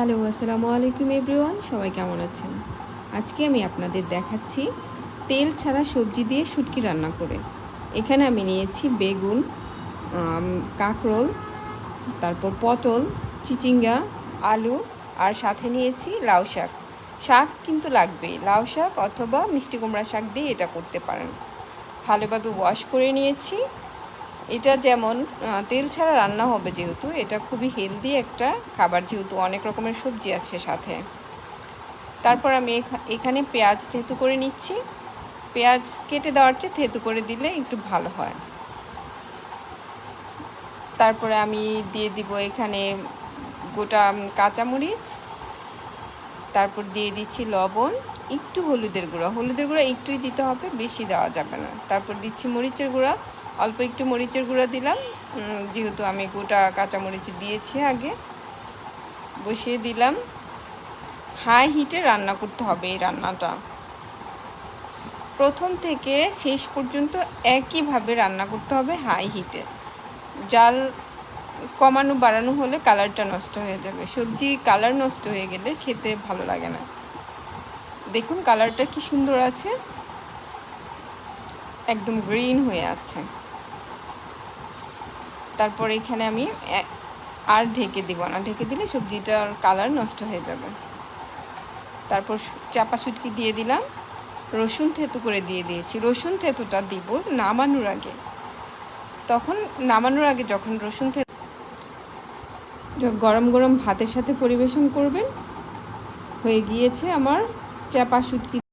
Hello, আসসালামু আলাইকুম everyone, সবাই কেমন আছেন? আজকে আমি আপনাদের দেখাচ্ছি তেল ছাড়া সবজি দিয়ে শুটকি রান্না করে। এখানে আমি নিয়েছি বেগুন কাঁকরোল, তারপর পটল, চিচিঙ্গা, আলু, আর সাথে নিয়েছি লাউ শাক। শাক কিন্তু লাগবেই, লাউ শাক অথবা মিষ্টি কুমড়া শাক দিয়ে এটা করতে পারেন। ভালোভাবে ওয়াশ করে নিয়েছি। এটা যেমন তেল ছাড়া রান্না হবে যেহেতু, এটা খুবই হেলদি একটা খাবার যেহেতু অনেক রকমের সবজি আছে সাথে। তারপর আমি এখানে পেঁয়াজ থেতু করে নিচ্ছি। পেঁয়াজ কেটে দেওয়ার চেয়ে থেতু করে দিলে একটু ভালো হয়। তারপরে আমি দিয়ে দিব এখানে গোটা কাঁচামরিচ। তারপর দিয়ে দিচ্ছি লবণ, একটু হলুদের গুঁড়া। হলুদের গুঁড়া একটুই দিতে হবে, বেশি দেওয়া যাবে না। তারপর দিচ্ছি মরিচের গুঁড়া। অল্প একটু মরিচের গুঁড়া দিলাম। যেহেতু আমি গোটা কাঁচামরিচ দিয়েছি আগে, বসিয়ে দিলাম। হাই হিটে রান্না করতে হবে এই রান্নাটা। প্রথম থেকে শেষ পর্যন্ত একইভাবে রান্না করতে হবে হাই হিটে। জাল কমানো বাড়ানো হলে কালারটা নষ্ট হয়ে যাবে। সবজি কালার নষ্ট হয়ে গেলে খেতে ভালো লাগে না। দেখুন কালারটা কি সুন্দর আছে। একদম গ্রিন হয়ে আছে। তারপর এখানে আমি আর ঢেকে দিব না। ঢেকে দিলে সবজিটার কালার নষ্ট হয়ে যাবে। তারপর চাপা শুটকি দিয়ে দিলাম। রসুন থেতু করে দিয়ে দিয়েছি। রসুন থেতুটা দিব নামানোর আগে। তখন নামানোর আগে যখন রসুন থেতু গরম গরম ভাতের সাথে পরিবেশন করবেন, হয়ে গিয়েছে আমার চাপা শুটকি